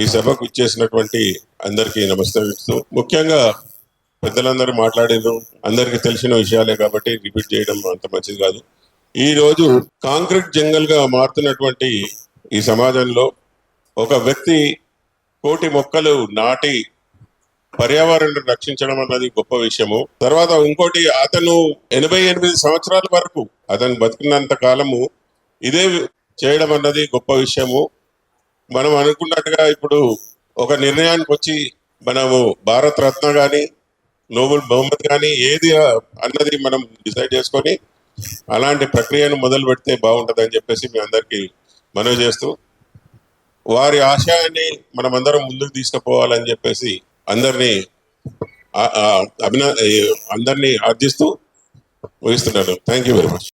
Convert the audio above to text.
ఈ సభకు ఇచ్చేసినటువంటి అందరికీ నమస్కరిస్తూ ముఖ్యంగా పెద్దలందరూ మాట్లాడారు అందరికీ తెలిసిన విషయాలే కాబట్టి రిపీట్ చేయడం అంత మంచిది కాదు. ఈ రోజు కాంక్రీట్ జంగల్గా మారుతున్నటువంటి ఈ సమాజంలో ఒక వ్యక్తి కోటి మొక్కలు నాటి పర్యావరణం రక్షించడం అన్నది గొప్ప విషయము. తర్వాత ఇంకోటి అతను ఎనభై ఎనిమిది సంవత్సరాల వరకు అతను బతుకున్నంత కాలము ఇదే చేయడం అన్నది గొప్ప విషయము. మనం అనుకున్నట్టుగా ఇప్పుడు ఒక నిర్ణయానికి వచ్చి మనము భారత్ రత్న కానీ నోబెల్ బహుమతి కానీ ఏది అన్నది మనం డిసైడ్ చేసుకొని అలాంటి ప్రక్రియను మొదలు పెడితే బాగుంటుంది అని చెప్పేసి మీ అందరికీ మనవి చేస్తూ వారి ఆశయాన్ని మనమందరం ముందుకు తీసుకుపోవాలని చెప్పేసి అందరినీ అభిన అందరినీ ఆర్జిస్తూ ముగిస్తున్నాను. Thank you very much